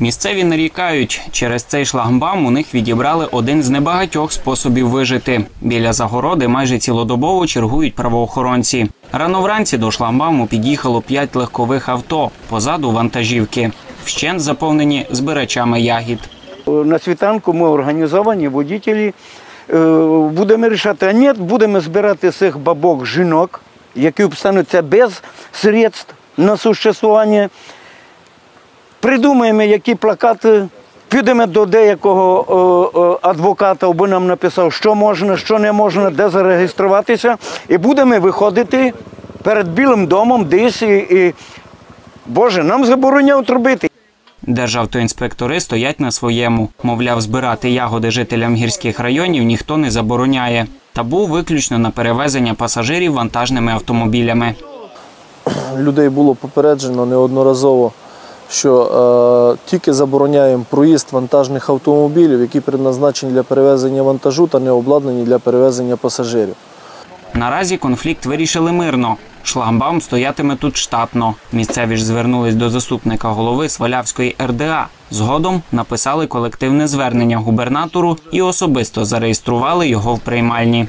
Місцеві нарікають, через цей шлагбаум у них відібрали один з небагатьох способів вижити. Біля загороди майже цілодобово чергують правоохоронці. Рано вранці до шлагбауму під'їхало п'ять легкових авто, позаду вантажівки, вщент заповнені збирачами ягід. На світанку ми організовані, водителі. Е, Будемо рішати, а ні, будемо збирати цих бабок жінок, які обстануться без средств на существування. Придумаємо, які плакати. Підемо до деякого е, е, адвоката, аби нам написав, що можна, що не можна, де зареєструватися. І будемо виходити перед Білим домом десь і, і Боже, нам забороняють робити. Державтоінспектори стоять на своєму. Мовляв, збирати ягоди жителям гірських районів ніхто не забороняє. Табу виключно на перевезення пасажирів вантажними автомобілями. людей було попереджено неодноразово, що е, тільки забороняємо проїзд вантажних автомобілів, які предназначені для перевезення вантажу та не обладнані для перевезення пасажирів. Наразі конфлікт вирішили мирно. Шлагбаум стоятиме тут штатно. Місцеві ж звернулись до заступника голови Свалявської РДА. Згодом написали колективне звернення губернатору і особисто зареєстрували його в приймальні.